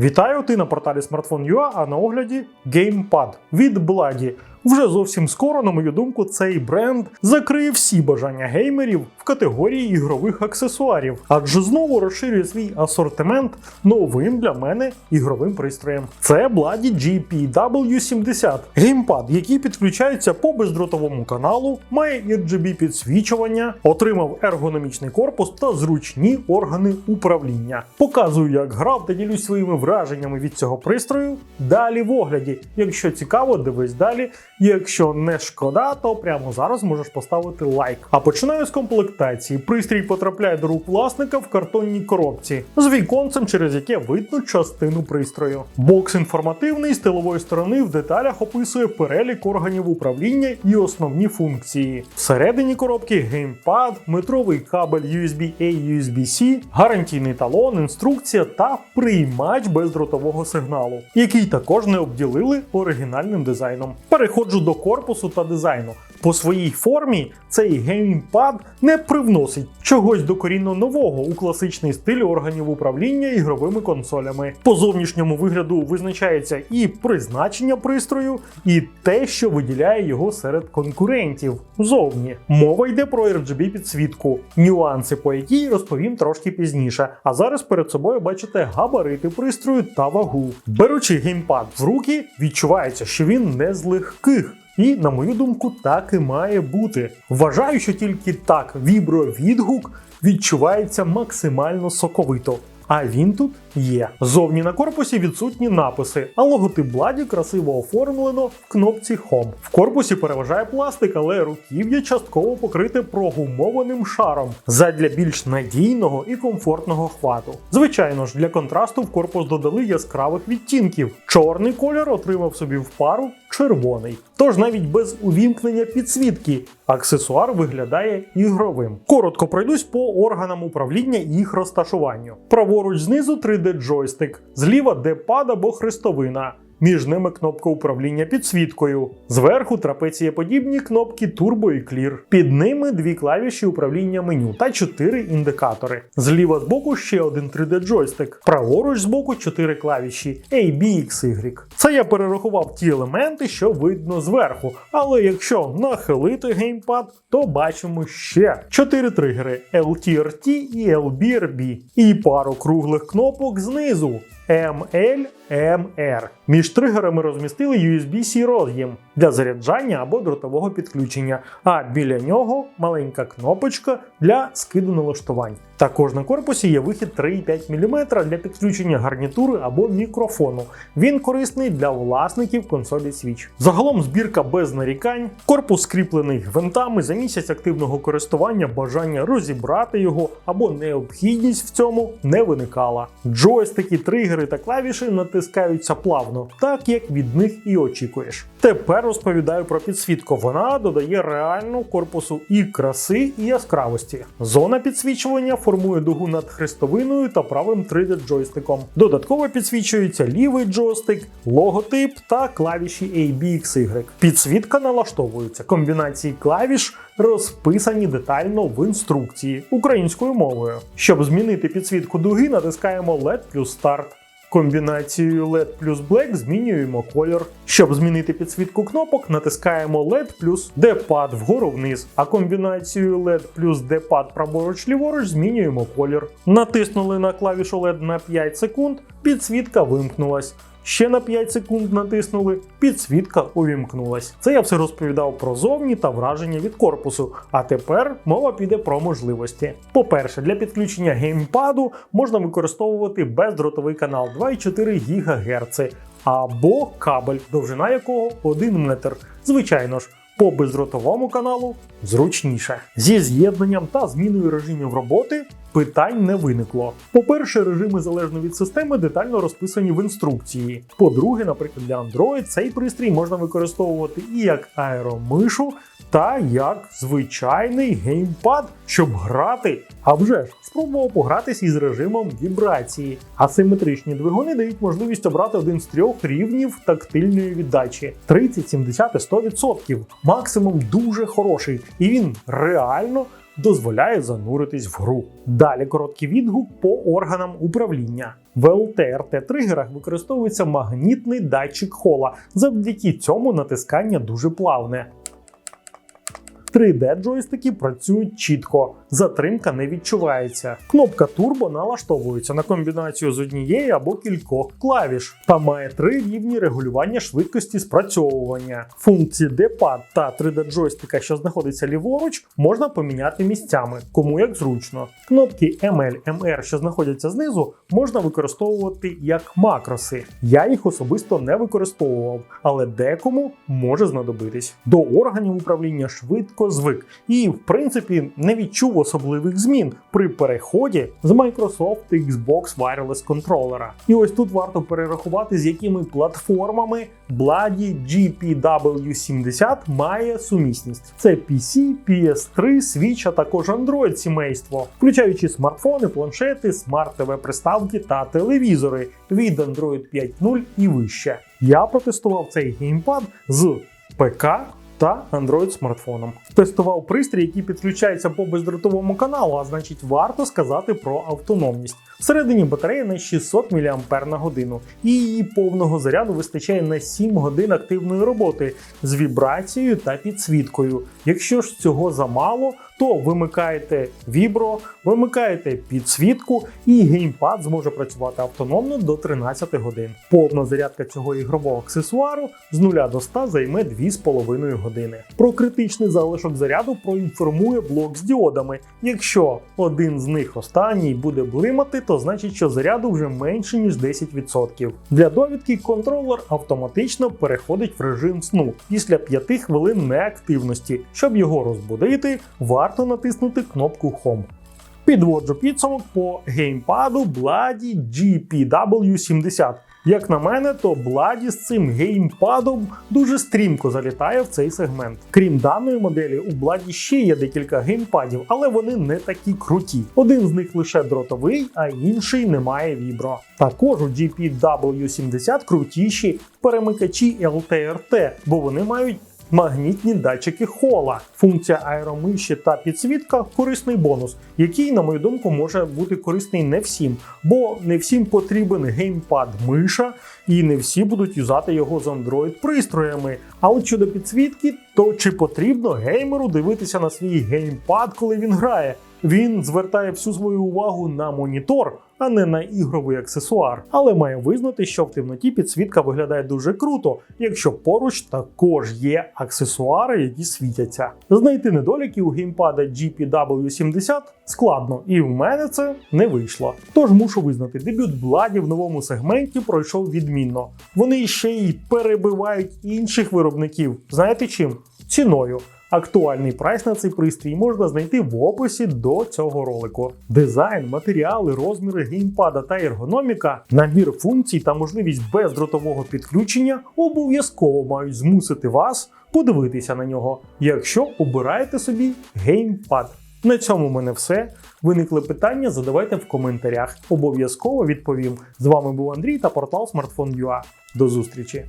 Вітаю ти на порталі Smartphone.ua, а на огляді GamePad від Bладі. Вже зовсім скоро, на мою думку, цей бренд закриє всі бажання геймерів в категорії ігрових аксесуарів, адже знову розширює свій асортимент новим для мене ігровим пристроєм. Це Bladdy GPW70 геймпад, який підключається по бездротовому каналу, має RGB підсвічування, отримав ергономічний корпус та зручні органи управління. Показую, як грав та ділюсь своїми враженнями від цього пристрою. Далі в огляді. Якщо цікаво, дивись далі. Якщо не шкода, то прямо зараз можеш поставити лайк. А починаю з комплектації. Пристрій потрапляє до рук власника в картонній коробці з віконцем, через яке видно частину пристрою. Бокс інформативний з тилової сторони в деталях описує перелік органів управління і основні функції. Всередині коробки геймпад, метровий кабель USB-A USB-C, гарантійний талон, інструкція та приймач бездротового сигналу, який також не обділили оригінальним дизайном. Переходжу до корпусу та дизайну. По своїй формі цей геймпад не привносить чогось докорінно нового у класичний стиль органів управління ігровими консолями. По зовнішньому вигляду визначається і призначення пристрою, і те, що виділяє його серед конкурентів. Зовні мова йде про RGB підсвітку, нюанси по якій розповім трошки пізніше. А зараз перед собою бачите габарити пристрою та вагу. Беручи геймпад в руки, відчувається, що він не з легких. І, на мою думку, так і має бути. Вважаю, що тільки так вібровідгук відчувається максимально соковито. А він тут є. Зовні на корпусі відсутні написи, а логотип Бладі красиво оформлено в кнопці Home. В корпусі переважає пластик, але руків'я частково покрите прогумованим шаром задля більш надійного і комфортного хвату. Звичайно ж, для контрасту в корпус додали яскравих відтінків. Чорний колір отримав собі в пару червоний. Тож навіть без увімкнення підсвітки аксесуар виглядає ігровим. Коротко пройдусь по органам управління і їх розташуванню. Праворуч знизу 3D джойстик, зліва де пад або хрестовина. Між ними кнопка управління підсвіткою. Зверху трапецієподібні кнопки Turbo і Clear. Під ними дві клавіші управління меню та чотири індикатори. Зліва збоку ще один 3D джойстик. Праворуч збоку чотири клавіші A, B, X, Y. Це я перерахував ті елементи, що видно зверху. Але якщо нахилити геймпад, то бачимо ще чотири тригери LTRT і LBRB. І пару круглих кнопок знизу. ML, MR. Між тригерами розмістили USB-C роз'єм для заряджання або дротового підключення, а біля нього маленька кнопочка для скиду налаштувань. Також на корпусі є вихід 3,5 мм для підключення гарнітури або мікрофону. Він корисний для власників консолі Switch. Загалом збірка без нарікань, корпус скріплений гвинтами за місяць активного користування, бажання розібрати його або необхідність в цьому не виникала. Джойстики, тригери та клавіші натискаються плавно, так як від них і очікуєш. Тепер розповідаю про підсвітку. Вона додає реально корпусу і краси, і яскравості. Зона підсвічування формує дугу над хрестовиною та правим 3D джойстиком. Додатково підсвічується лівий джойстик, логотип та клавіші A, B, X, Y. Підсвітка налаштовується. Комбінації клавіш розписані детально в інструкції українською мовою. Щоб змінити підсвітку дуги, натискаємо LED плюс Start. Комбінацією LED плюс Black змінюємо колір. Щоб змінити підсвітку кнопок, натискаємо LED плюс D-пад вгору вниз, а комбінацією LED плюс D-пад праворуч ліворуч змінюємо колір. Натиснули на клавішу LED на 5 секунд, підсвітка вимкнулась. Ще на 5 секунд натиснули, підсвітка увімкнулась. Це я все розповідав про зовні та враження від корпусу. А тепер мова піде про можливості. По-перше, для підключення геймпаду можна використовувати бездротовий канал 2,4 ГГц або кабель, довжина якого 1 метр. Звичайно ж. По бездротовому каналу зручніше. Зі з'єднанням та зміною режимів роботи питань не виникло. По-перше, режими залежно від системи детально розписані в інструкції. По-друге, наприклад, для Android цей пристрій можна використовувати і як аеромишу, та як звичайний геймпад, щоб грати. А вже ж спробував погратись із режимом вібрації. Асиметричні двигуни дають можливість обрати один з трьох рівнів тактильної віддачі: 30, 70 і 100%. Максимум дуже хороший, і він реально дозволяє зануритись в гру. Далі короткий відгук по органам управління. В лтрт тригерах використовується магнітний датчик хола. Завдяки цьому натискання дуже плавне. 3D джойстики працюють чітко, затримка не відчувається. Кнопка турбо налаштовується на комбінацію з однієї або кількох клавіш та має три рівні регулювання швидкості спрацьовування. Функції D-pad та 3D джойстика, що знаходиться ліворуч, можна поміняти місцями, кому як зручно. Кнопки ML, MR, що знаходяться знизу, можна використовувати як макроси. Я їх особисто не використовував, але декому може знадобитись. До органів управління швидко звик і, в принципі, не відчув особливих змін при переході з Microsoft Xbox Wireless контролера. І ось тут варто перерахувати, з якими платформами Bloody GPW70 має сумісність. Це PC, PS3, Switch, а також Android сімейство, включаючи смартфони, планшети, смарт-ТВ приставки та телевізори від Android 5.0 і вище. Я протестував цей геймпад з ПК та Android смартфоном. Тестував пристрій, який підключається по бездротовому каналу, а значить варто сказати про автономність. Всередині батарея на 600 мАч на годину, і її повного заряду вистачає на 7 годин активної роботи з вібрацією та підсвіткою. Якщо ж цього замало, то вимикаєте вібро, вимикаєте підсвітку, і геймпад зможе працювати автономно до 13 годин. Повна зарядка цього ігрового аксесуару з 0 до 100 займе 2,5 години. Про критичний залишок заряду проінформує блок з діодами. Якщо один з них останній буде блимати, то значить, що заряду вже менше ніж 10%. Для довідки контролер автоматично переходить в режим сну після 5 хвилин неактивності. Щоб його розбудити, варто натиснути кнопку Home. Підводжу підсумок по геймпаду Bloody GPW70. Як на мене, то бладі з цим геймпадом дуже стрімко залітає в цей сегмент. Крім даної моделі, у бладі ще є декілька геймпадів, але вони не такі круті. Один з них лише дротовий, а інший не має вібро. Також у GPW70 крутіші перемикачі LTRT, бо вони мають магнітні датчики хола. Функція аеромиші та підсвітка корисний бонус, який, на мою думку, може бути корисний не всім, бо не всім потрібен геймпад миша, і не всі будуть юзати його з Android пристроями. А от щодо підсвітки, то чи потрібно геймеру дивитися на свій геймпад, коли він грає? Він звертає всю свою увагу на монітор, а не на ігровий аксесуар. Але має визнати, що в темноті підсвітка виглядає дуже круто, якщо поруч також є аксесуари, які світяться. Знайти недоліки у геймпада GPW70 складно, і в мене це не вийшло. Тож мушу визнати, дебют Бладі в новому сегменті пройшов відмінно. Вони ще й перебивають інших виробників. Знаєте чим? Ціною. Актуальний прайс на цей пристрій можна знайти в описі до цього ролику. Дизайн, матеріали, розміри геймпада та ергономіка, набір функцій та можливість бездротового підключення обов'язково мають змусити вас подивитися на нього, якщо обираєте собі геймпад. На цьому в мене все. Виникли питання, задавайте в коментарях. Обов'язково відповім. З вами був Андрій та портал Smartphone.ua. До зустрічі!